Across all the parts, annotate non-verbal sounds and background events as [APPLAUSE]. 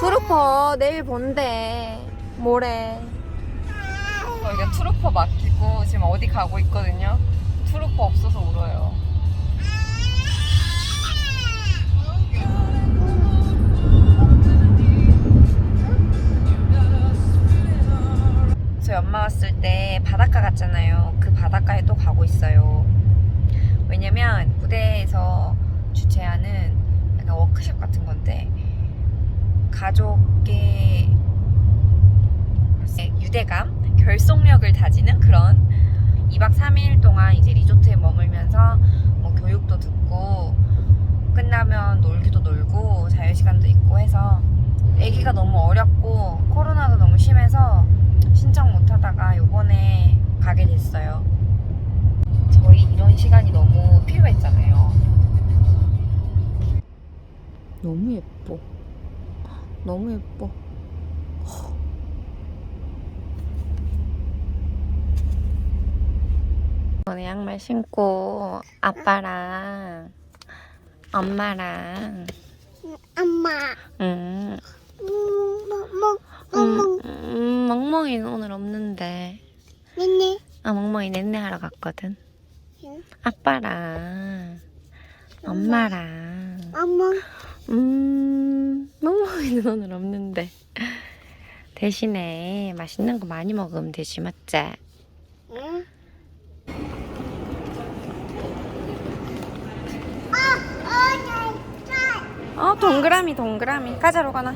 트루퍼 내일 본대. 모레. 저희가 트루퍼 맡기고 지금 어디 가고 있거든요. 트루퍼 없어서 울어요. 저희 엄마 왔을 때 바닷가 갔잖아요. 그 바닷가에 또 가고 있어요. 왜냐면 무대에서 주최하는 약간 워크숍 같은 건데 가족의 유대감, 결속력을 다지는 그런 2박 3일 동안 이제 리조트에 머물면서 뭐 교육도 듣고 끝나면 놀기도 놀고 자유시간도 있고 해서 아기가 너무 어렸고 코로나도 너무 심해서 신청 못 하다가 요번에 가게 됐어요. 저희 이런 시간이 너무 필요했잖아요. 너무 예뻐. 너무 예뻐. 오늘 양말 신고 아빠랑 엄마랑 엄마, 응, 음, 멍멍, 음, 멍멍, 음, 멍멍이는 오늘 없는데. 네네, 아 멍멍이 넷내 하러 갔거든. 응. 아빠랑 엄마랑 멍멍, 음 멍멍이는 오늘 없는데 대신에 맛있는 거 많이 먹으면 되지 맞지? 응. 어 동그라미 동그라미 가자 로 가나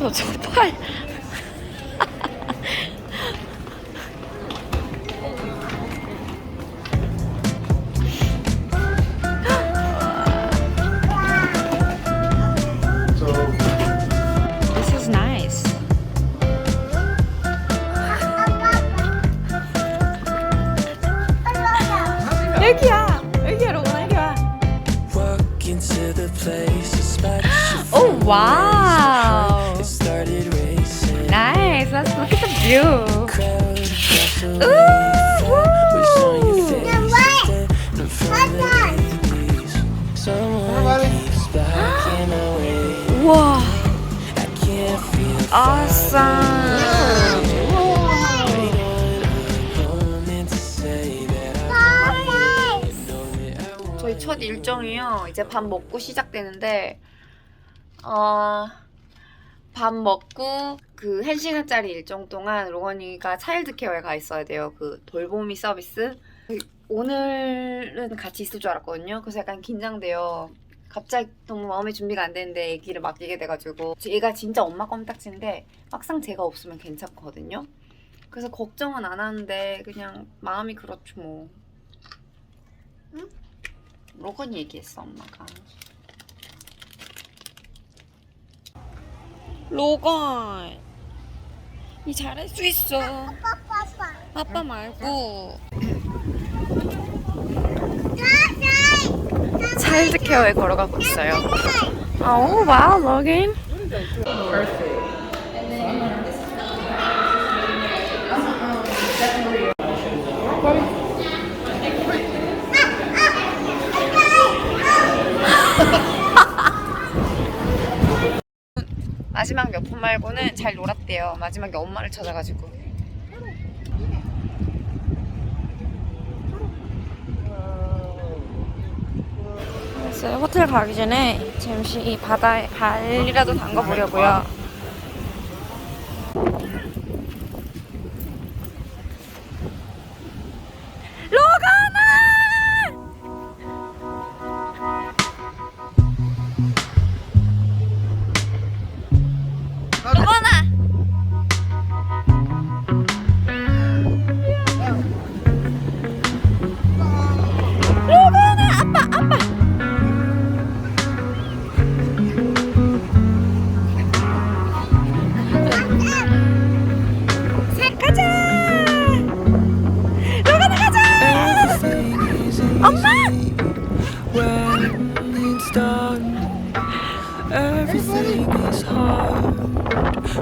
너저 팔 wow. Nice. Let's look at the view. Ooh, woo. feel Awesome. 저희 첫 일정이요. 이제 밥 먹고 시작되는데, 어, 밥 먹고 그 1시간짜리 일정 동안 로건이가 차일드 케어에 가 있어야 돼요. 그 돌보미 서비스. 오늘은 같이 있을 줄 알았거든요. 그래서 약간 긴장돼요. 갑자기 너무 마음의 준비가 안 되는데 애기를 맡기게 돼가지고 얘가 진짜 엄마 껌딱지인데 막상 제가 없으면 괜찮거든요. 그래서 걱정은 안 하는데 그냥 마음이 그렇죠 뭐. 로건이 얘기했어 엄마가 로건. 이 잘할 수 있어. 빠빠빠, 아빠 말고. 차일드 케어에 걸어가고 있어요? 오 와우 로긴 마지막 몇분 말고는 잘 놀았대요. 마지막에 엄마를 찾아가지고. 그래서 호텔 가기 전에 잠시 이 바다에 발이라도 담가 보려고요.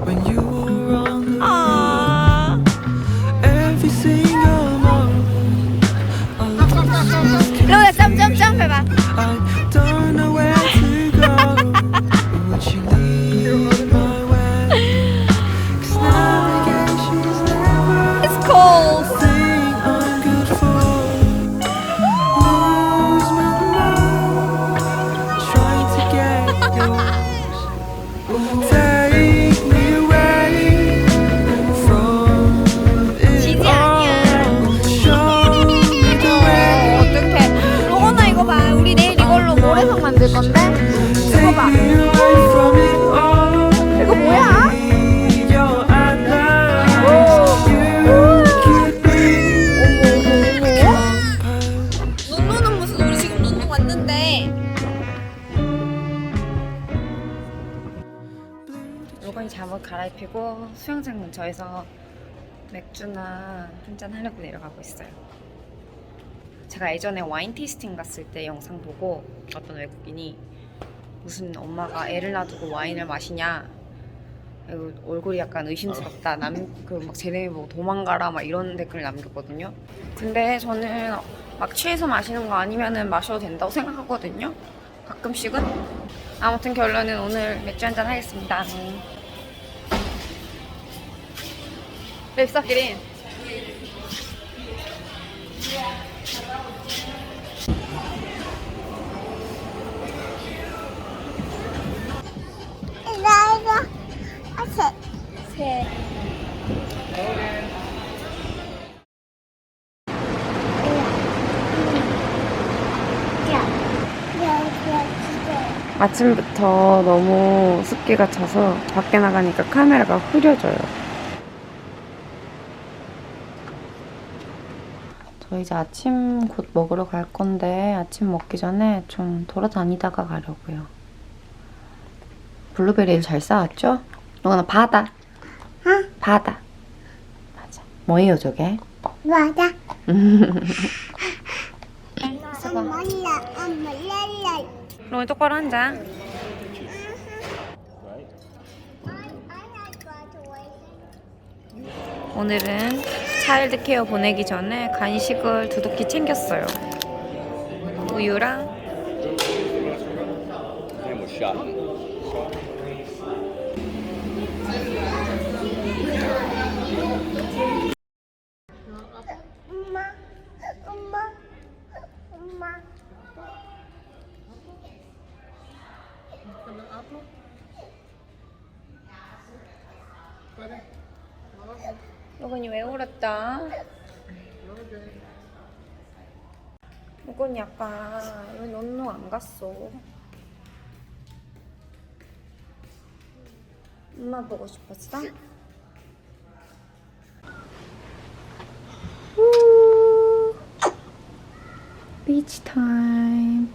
When you 잠옷 갈아입히고 수영장 근처에서 맥주나 한잔 하려고 내려가고 있어요. 제가 예전에 와인 테이스팅 갔을 때 영상 보고 어떤 외국인이 무슨 엄마가 애를 놔두고 와인을 마시냐? 얼굴이 약간 의심스럽다. 남 그 막 쟤네 보고 도망가라 막 이런 댓글을 남겼거든요. 근데 저는 막 취해서 마시는 거 아니면은 마셔도 된다고 생각하거든요. 가끔씩은. 아무튼 결론은 오늘 맥주 한잔 하겠습니다 맵사 기린 나 이거 아세 새 아침부터 너무 습기가 차서 밖에 나가니까 카메라가 흐려져요. 저 이제 아침 곧 먹으러 갈 건데 아침 먹기 전에 좀 돌아다니다가 가려고요. 블루베리를 잘 쌓았죠? 너가 바다. 응? 바다. 맞아. 뭐예요 저게? 맞아 써봐. 엄마 라 엄마 랄라 로이 똑바로 앉아. 오늘은 차일드 케어 보내기 전에 간식을 두둑히 챙겼어요. 우유랑 로건이 왜 울었다? 로건이 아까 왜 논노 안 갔어? 엄마 보고 싶었어? 우. 비치 타임.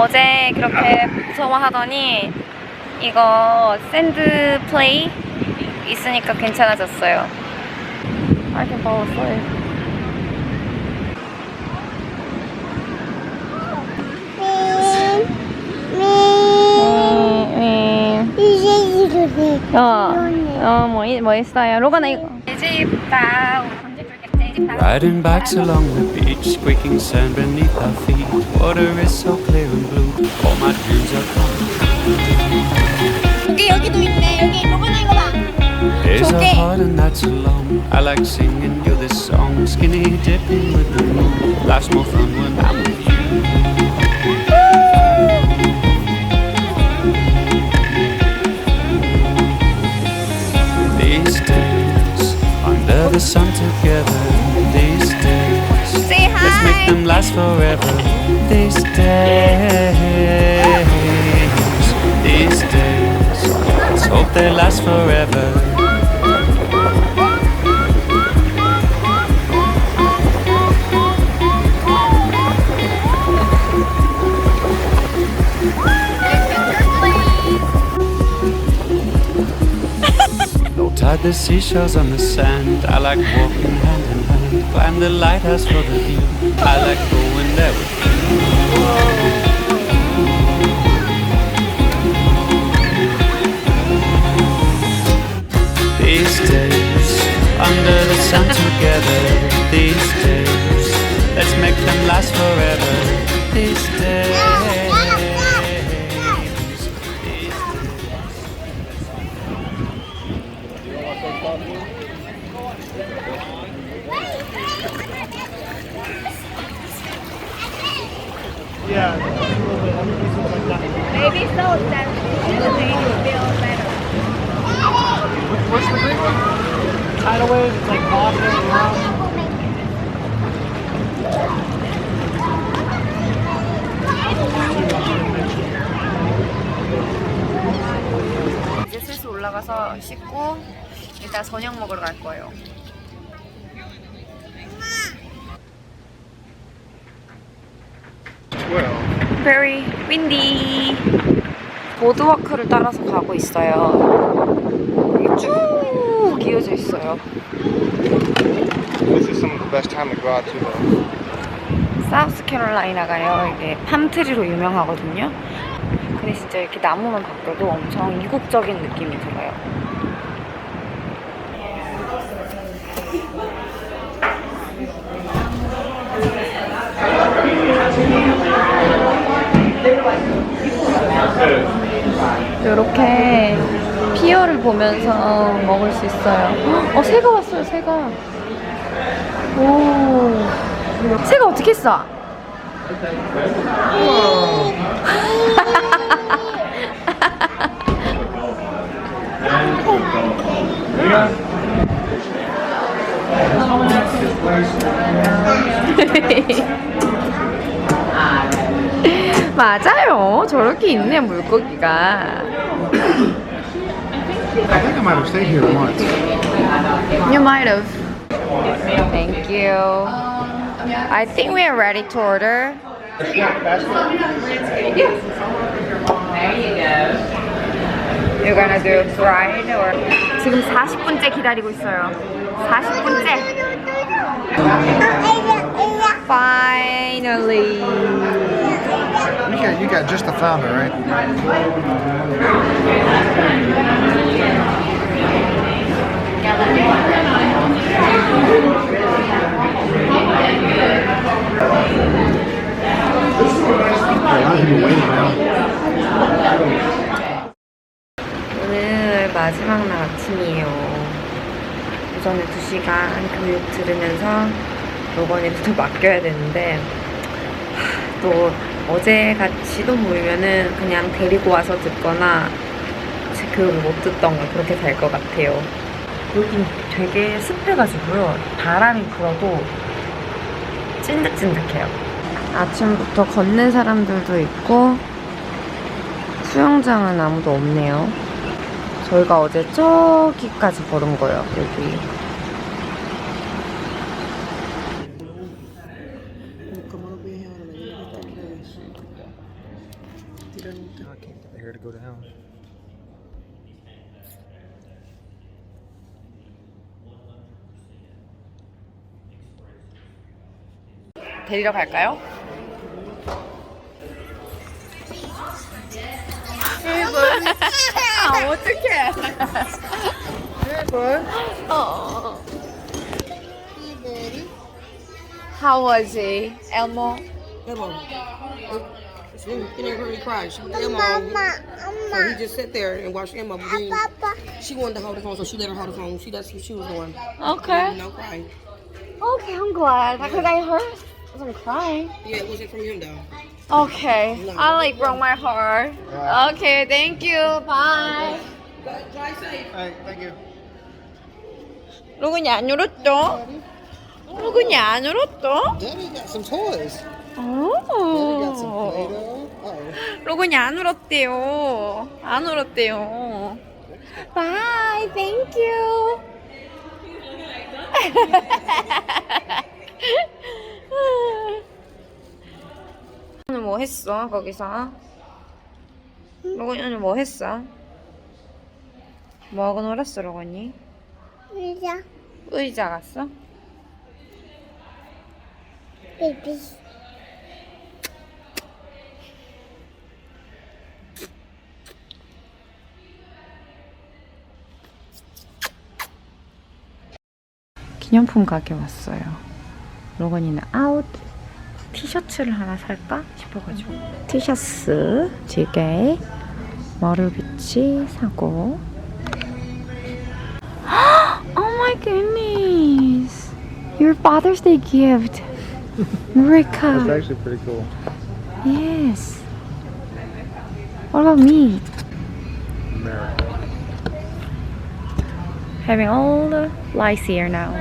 어제 그렇게 무서워하더니 이거 샌드 플레이 있으니까 괜찮아졌어요. 아, 이렇게 더웠어요. 어, 어, 뭐, 이- 뭐 있어요? 로건아 이거. 이 집 다. 언제 줄겠지? 이집다. Riding bikes along the beach, squeaking sand beneath our feet. Water is so clear and blue. All my dreams are come. 여기 여기도 있네. 여기 로건아 이거 봐. Days are 조개. hard and nights are long. I like singing you this song. Skinny dipping with the moon. Life's more fun when I'm with you. These days, under the sun together. them last forever. These days, these days, let's hope they last forever. [LAUGHS] Tied the seashells on the sand. I like walking Climb the lighthouse for the view. I like going there with you. These days, under the sun together. These days, let's make them last forever. These days. 씻고 일단 저녁 먹으러 갈 거예요. Very windy. 보드워크를 따라서 가고 있어요. 여기 쭉 이어져 있어요. This is some of the best time to go out to though. 사우스캐롤라이나가요. 이게 팜트리로 유명하거든요. 근데 진짜 이렇게 나무만 바뀌어도 엄청 이국적인 느낌이 들어요. 이렇게 피어를 보면서 먹을 수 있어요. 어, 새가 왔어요, 새가. 오. 새가 어떻게 했어? [LAUGHS] 맞아요. 저렇게 있네 물고기가. I think I might have stayed here once. You might have. Thank you. I think we are ready to order. You're gonna do fried or 지금 40분째 기다리고 있어요. 40분째. Finally. Got, you got just the founder, right? 오늘 마지막 날 아침이에요. 오전에 2시간 교육 들으면서 로건이부터 맡겨야 되는데 하, 또 어제 같이 또 모이면은 그냥 데리고 와서 듣거나 제 교육을 못 듣던가 그렇게 될 것 같아요. 여기 되게 습해가지고요. 바람이 불어도 찐득찐득해요. 아침부터 걷는 사람들도 있고 수영장은 아무도 없네요. 저희가 어제 저기까지 걸은 거예요, 여기. I can't get here to go down. 데리러 갈까요? 아, 어떡해. 어. How was he, Elmo? Emma. She didn't, she didn't really cry. She Emma. Mama, So he Mama, just sat there and watched Emma. But then Papa. she wanted to hold the phone, so she let her hold the phone. She that's what she was doing. Okay. No crying. Okay, I'm glad. Because I heard some crying. Yeah, it wasn't from him though. Okay. I like broke my heart. Okay, thank you. Bye. Drive safe. Hey, thank you. 로건이 안 울었죠? 로건이 안 울었죠? Daddy got some toys. 로건이 안 울었대요. 안 울었대요. Bye, thank you. [LAUGHS] 오늘 뭐 했어 거기서? 로건이 오늘 뭐 했어? 뭐 하고 놀았어 로건이? 의자, 의자 갔어? 베이비. 기념품 가게 왔어요. 로건이는 아웃 티셔츠를 하나 살까 싶어가지고 티셔츠 두 개, 머루비치 사고. oh my goodness! Your Father's Day gift, Marika. actually pretty cool. Yes. What about me? America. Having all the lights here now.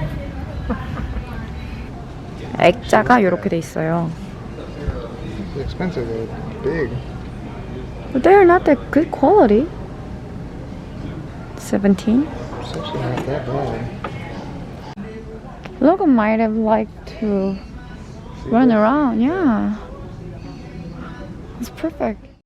액자가 이렇게 돼 있어요. It's expensive though. Big. But they're not that good quality. 17. It's actually not that bad. Logan might have liked to run around. Yeah. It's perfect.